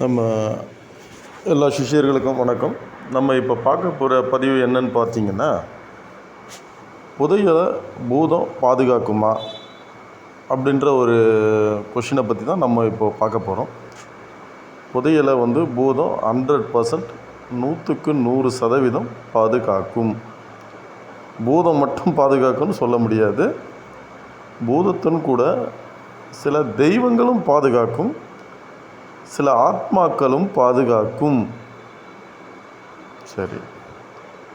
நம்ம எல்லா சிஷ்யர்களுக்கும் வணக்கம். நம்ம இப்போ பார்க்க போகிற பதிவு என்னன்னு பார்த்தீங்கன்னா புதையலை பூதம் பாதுகாக்குமா அப்படின்ற ஒரு கொஷினை பற்றி தான் நம்ம இப்போ பார்க்க போகிறோம் புதையலை வந்து பூதம் ஹண்ட்ரட் பர்சன்ட் நூற்றுக்கு நூறு சதவீதம் பாதுகாக்கும். பூதம் மட்டும் பாதுகாக்கும்னு சொல்ல முடியாது. பூதத்துன்னு கூட சில தெய்வங்களும் பாதுகாக்கும். சில ஆத்மாக்களும் பாதுகாக்கும். சரி.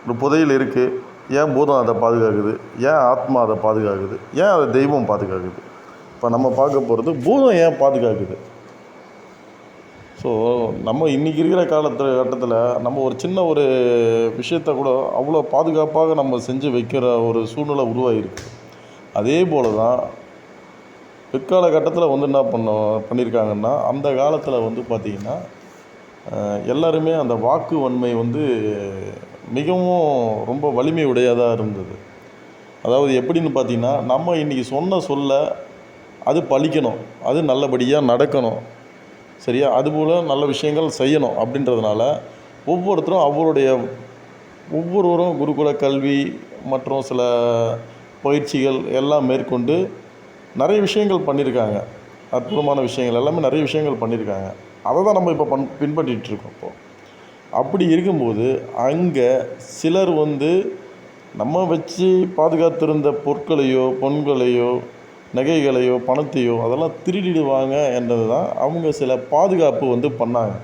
ஒரு புதையில் இருக்குது ஏன் பூதம் அதை பாதுகாக்குது? ஏன் ஆத்மா அதை பாதுகாக்குது? ஏன் அதை தெய்வம் பாதுகாக்குது? இப்போ நம்ம பார்க்க போகிறது பூதம் ஏன் பாதுகாக்குது? ஸோ நம்ம இன்றைக்கி இருக்கிற காலத்தில் கட்டத்தில் நம்ம ஒரு சின்ன ஒரு விஷயத்த கூட அவ்வளோ பாதுகாப்பாக நம்ம செஞ்சு வைக்கிற ஒரு சூழ்நிலை உருவாகிருக்கு அதே போல் தான் பிற்கால கட்டத்தில் வந்து என்ன பண்ண பண்ணியிருக்காங்கன்னா அந்த காலத்தில் வந்து பார்த்திங்கன்னா எல்லாருமே அந்த வாக்கு வன்மை வந்து மிகவும் ரொம்ப வலிமை உடையதாக இருந்தது. அதாவது எப்படின்னு பார்த்தீங்கன்னா நம்ம இன்றைக்கி சொன்ன சொல்ல அது பழிக்கணும் அது நல்லபடியாக நடக்கணும் சரியா? அதுபோல் நல்ல விஷயங்கள் செய்யணும் அப்படின்றதுனால ஒவ்வொருத்தரும் அவருடைய ஒவ்வொருவரும் குருகுல கல்வி மற்றும் சில பயிற்சிகள் எல்லாம் மேற்கொண்டு நிறைய விஷயங்கள் பண்ணியிருக்காங்க. அற்புதமான விஷயங்கள் எல்லாமே நிறைய விஷயங்கள் பண்ணியிருக்காங்க. அதை தான் நம்ம இப்போ பண் பின்பற்றிகிட்டு இருக்கோம் இப்போது அப்படி இருக்கும்போது அங்கே சிலர் வந்து நம்ம வச்சு பாதுகாத்திருந்த பொருட்களையோ பொண்களையோ நகைகளையோ பணத்தையோ அதெல்லாம் திருடிடுவாங்க என்றது தான் அவங்க சில பாதுகாப்பு வந்து பண்ணாங்க.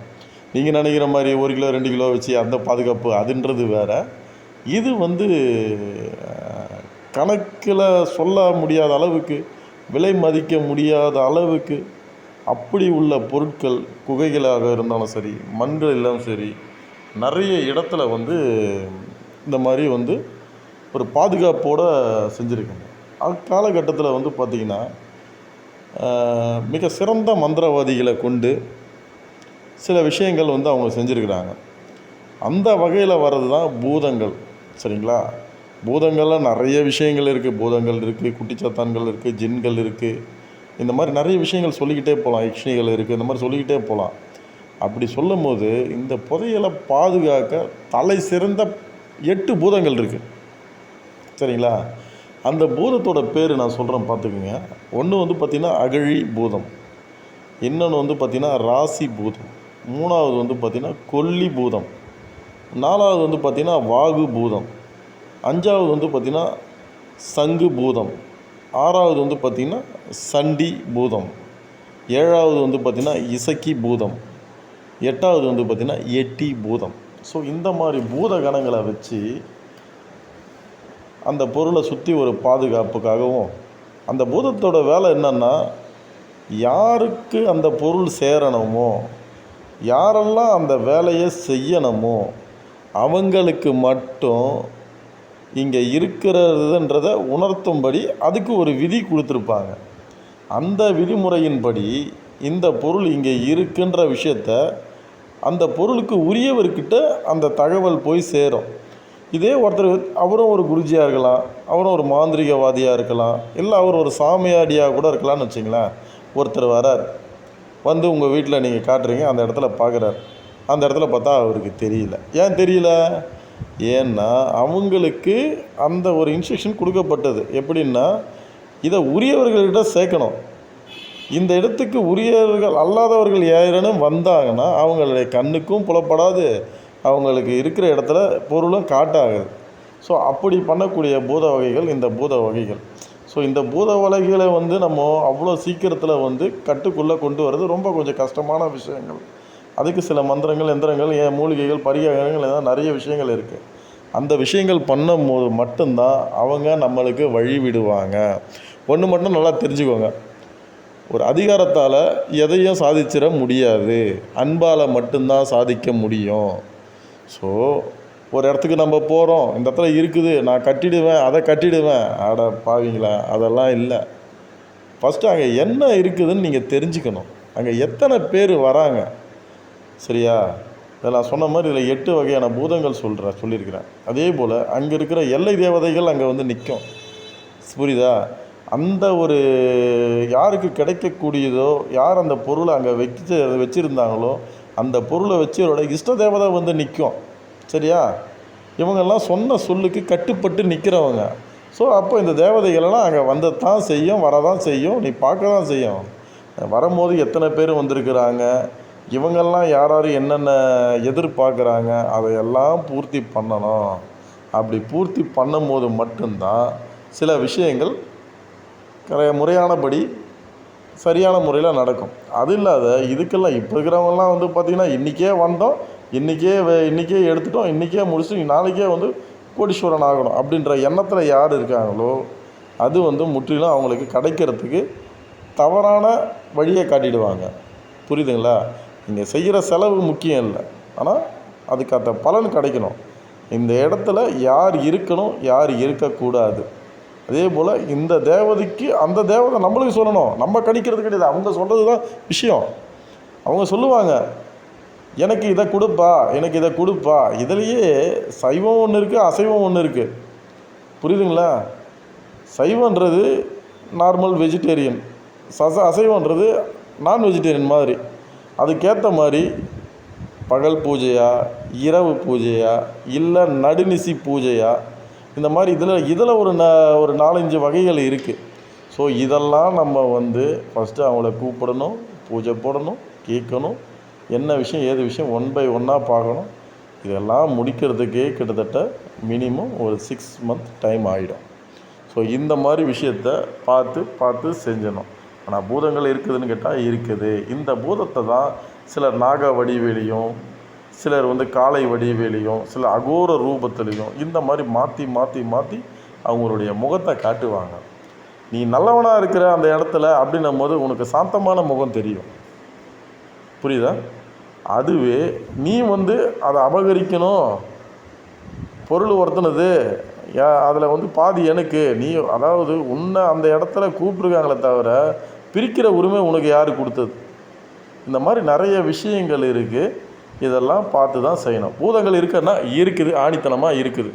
நீங்கள் நினைக்கிற மாதிரி ஒரு கிலோ ரெண்டு கிலோ வச்சு அந்த பாதுகாப்பு அதுன்றது வேறு. இது வந்து கணக்கில் சொல்ல முடியாத அளவுக்கு விலை மதிக்க முடியாத அளவுக்கு அப்படி உள்ள பொருட்கள் குகைகளாக இருந்தாலும் சரி மண்கள் எல்லாம் சரி நிறைய இடத்துல வந்து இந்த மாதிரி வந்து ஒரு பாதுகாப்போடு செஞ்சுருக்காங்க. அக்காலகட்டத்தில் வந்து பார்த்திங்கன்னா மிக சிறந்த மந்திரவாதிகளை கொண்டு சில விஷயங்கள் வந்து அவங்க செஞ்சுருக்கிறாங்க. அந்த வகையில் வர்றது தான் பூதங்கள் சரிங்களா? பூதங்கள்லாம் நிறைய விஷயங்கள் இருக்குது பூதங்கள் இருக்குது குட்டிச்சாத்தான்கள் இருக்குது ஜின்கள் இருக்குது இந்த மாதிரி நிறைய விஷயங்கள் சொல்லிக்கிட்டே போகலாம் யக்ஷினிகள் இருக்குது இந்த மாதிரி சொல்லிக்கிட்டே போகலாம் அப்படி சொல்லும் போது இந்த புதையலை பாதுகாக்க தலை சிறந்த எட்டு பூதங்கள் இருக்குது சரிங்களா? அந்த பூதத்தோட பேர் நான் சொல்கிறேன் பார்த்துக்குங்க. ஒன்று வந்து பார்த்திங்கன்னா அகழி பூதம். இன்னொன்று வந்து பார்த்திங்கன்னா ராசி பூதம். மூணாவது வந்து பார்த்திங்கன்னா கொல்லி பூதம். நாலாவது வந்து பார்த்திங்கன்னா வாகு பூதம். அஞ்சாவது வந்து பார்த்திங்கன்னா சங்கு பூதம். ஆறாவது வந்து பார்த்திங்கன்னா சண்டி பூதம். ஏழாவது வந்து பார்த்திங்கன்னா இசக்கி பூதம். எட்டாவது வந்து பார்த்திங்கன்னா எட்டி பூதம். ஸோ இந்த மாதிரி பூத கணங்களை வச்சு அந்த பொருளை சுற்றி ஒரு பாதுகாப்புக்காகவும் அந்த பூதத்தோட வேலை என்னென்னா யாருக்கு அந்த பொருள் சேரணுமோ யாரெல்லாம் அந்த வேலையை செய்யணுமோ அவங்களுக்கு மட்டும் இங்கே இருக்கிறதுன்றத உணர்த்தும்படி அதுக்கு ஒரு விதி கொடுத்துருப்பாங்க. அந்த விதிமுறையின்படி இந்த பொருள் இங்கே இருக்குன்ற விஷயத்த அந்த பொருளுக்கு உரியவர்கிட்ட அந்த தகவல் போய் சேரும். இதே ஒருத்தர் அவரும் ஒரு குருஜியாக இருக்கலாம் அவரும் ஒரு மாந்திரிகவாதியாக இருக்கலாம் இல்லை அவர் ஒரு சாமியாடியாக கூட இருக்கலாம்னு வச்சிங்களேன். ஒருத்தர் வரார். வந்து உங்கள் வீட்டில் நீங்கள் காட்டுறீங்க அந்த இடத்துல பார்க்குறாரு. அந்த இடத்துல பார்த்தா அவருக்கு தெரியல. ஏன் தெரியல? ஏன்னா அவங்களுக்கு அந்த ஒரு இன்ஸ்ட்ரக்ஷன் கொடுக்கப்பட்டது. எப்படின்னா இதை உரியவர்கள்கிட்ட சேர்க்கணும். இந்த இடத்துக்கு உரியவர்கள் அல்லாதவர்கள் யாரேனும் வந்தாங்கன்னா அவங்களுடைய கண்ணுக்கும் புலப்படாது. அவங்களுக்கு இருக்கிற இடத்துல பொருளும் காட்டாகுது ஸோ அப்படி பண்ணக்கூடிய பூத வகைகள் இந்த பூத வகைகள். ஸோ இந்த பூத வகைகளை வந்து நம்ம அவ்வளோ சீக்கிரத்தில் வந்து கட்டுக்குள்ளே கொண்டு வர்றது ரொம்ப கொஞ்சம் கஷ்டமான விஷயங்கள். அதுக்கு சில மந்திரங்கள் எந்திரங்கள் ஏன் மூலிகைகள் பரிகாரங்கள் எல்லாம் நிறைய விஷயங்கள் இருக்குது அந்த விஷயங்கள் பண்ணும்போது மட்டும்தான் அவங்க நம்மளுக்கு வழி விடுவாங்க. ஒன்று மட்டும் நல்லா தெரிஞ்சுக்கோங்க. ஒரு அதிகாரத்தால் எதையும் சாதிச்சிட முடியாது. அன்பால் மட்டும்தான் சாதிக்க முடியும். ஸோ ஒரு இடத்துக்கு நம்ம போகிறோம் இந்த இடத்துல இருக்குது. நான் கட்டிடுவேன் அதை கட்டிடுவேன். அட பாவீங்களா அதெல்லாம் இல்லை. ஃபஸ்ட்டு அங்கே என்ன இருக்குதுன்னு நீங்கள் தெரிஞ்சுக்கணும். அங்கே எத்தனை பேர் வராங்க? சரியா? இதில் நான் சொன்ன மாதிரி இதில் எட்டு வகையான பூதங்கள் சொல்கிறேன் சொல்லியிருக்கிறேன். அதே போல் அங்கே இருக்கிற எல்லை தேவதைகள் அங்கே வந்து நிற்கும். புரியுதா? அந்த ஒரு யாருக்கு கிடைக்கக்கூடியதோ யார் அந்த பொருளை அங்கே வச்சு வச்சுருந்தாங்களோ அந்த பொருளை வச்சு இவரோட இஷ்ட தேவதை வந்து நிற்கும். சரியா? இவங்கெல்லாம் சொன்ன சொல்லுக்கு கட்டுப்பட்டு நிற்கிறவங்க. ஸோ அப்போ இந்த தேவதைகளெல்லாம் அங்கே வந்ததான் செய்யும் வரதான் செய்யும் நீ பார்க்க தான் செய்யும். வரும்போது எத்தனை பேர் வந்திருக்கிறாங்க? இவங்கெல்லாம் யார் யார் என்னென்ன எதிர்பார்க்குறாங்க அதையெல்லாம் பூர்த்தி பண்ணணும். அப்படி பூர்த்தி பண்ணும்போது மட்டும்தான் சில விஷயங்கள் கர- முறையானபடி சரியான முறையில் நடக்கும். அது இல்லாத இதுக்கெல்லாம் இப்போ இருக்கிறவங்கலாம் வந்து பார்த்திங்கன்னா இன்றைக்கே வந்தோம் இன்றைக்கே இன்றைக்கே எடுத்துட்டோம் இன்றைக்கே முடிச்சுட்டு நாளைக்கே வந்து கோடீஸ்வரன் ஆகணும் அப்படின்ற எண்ணத்தில் யார் இருக்காங்களோ அது வந்து முற்றிலும் அவங்களுக்கு கிடைக்கிறதுக்கு தவறான வழியை காட்டிடுவாங்க. புரியுதுங்களா? நீங்கள் செய்கிற செலவு முக்கியம் இல்லை. ஆனால் அதுக்கான பலன் கிடைக்கணும். இந்த இடத்துல யார் இருக்கணும் யார் இருக்கக்கூடாது. அதே போல் இந்த தேவதைக்கு அந்த தேவதை நம்மளுக்கு சொல்லணும். நம்ம கணிக்கிறது கிடையாது. அவங்க சொல்கிறது தான் விஷயம். அவங்க சொல்லுவாங்க எனக்கு இதை கொடுப்பா எனக்கு இதை கொடுப்பா. இதுலேயே சைவம் ஒன்று இருக்குது அசைவம் ஒன்று இருக்குது புரியுதுங்களா? சைவன்றது நார்மல் வெஜிடேரியன் சச அசைவன்றது நான் வெஜிடேரியன் மாதிரி. அதுக்கேற்ற மாதிரி பகல் பூஜையா இரவு பூஜையா இல்லை நடுநிசி பூஜையா இந்த மாதிரி இதில் இதில் ஒரு ந ஒரு நாலஞ்சு வகைகள் இருக்குது ஸோ இதெல்லாம் நம்ம வந்து ஃபஸ்ட்டு அவங்கள கூப்பிடணும் பூஜை போடணும் கேட்கணும் என்ன விஷயம் ஏது விஷயம் ஒன் பை ஒன்னாக பார்க்கணும். இதெல்லாம் முடிக்கிறதுக்கே கிட்டத்தட்ட மினிமம் ஒரு சிக்ஸ் மந்த் டைம் ஆகிடும் ஸோ இந்த மாதிரி விஷயத்த பார்த்து பார்த்து செஞ்சணும். ஆனால் பூதங்கள் இருக்குதுன்னு கேட்டால் இருக்குது. இந்த பூதத்தை தான் சிலர் நாக வடிவேலியும் சிலர் வந்து காளை வடிவேலியும் சில அகோர ரூபத்துலேயும் இந்த மாதிரி மாற்றி மாற்றி மாற்றி அவங்களுடைய முகத்தை காட்டுவாங்க. நீ நல்லவனாக இருக்கிற அந்த இடத்துல அப்படின்னும் போது உனக்கு சாந்தமான முகம் தெரியும். புரியுதா? அதுவே நீ வந்து அதை அபகரிக்கணும். பொருள் ஒருத்தனது. யா அதில் வந்து பாதி எனக்கு. நீ அதாவது உன்னை அந்த இடத்துல கூப்பிட்ருக்காங்களே தவிர பிரிக்கிற உரிமை உனக்கு யார் கொடுத்தது? இந்த மாதிரி நிறைய விஷயங்கள் இருக்குது இதெல்லாம் பார்த்து தான் செய்யணும். பூதங்கள் இருக்குன்னா இருக்குது ஆணித்தனமாக இருக்குது.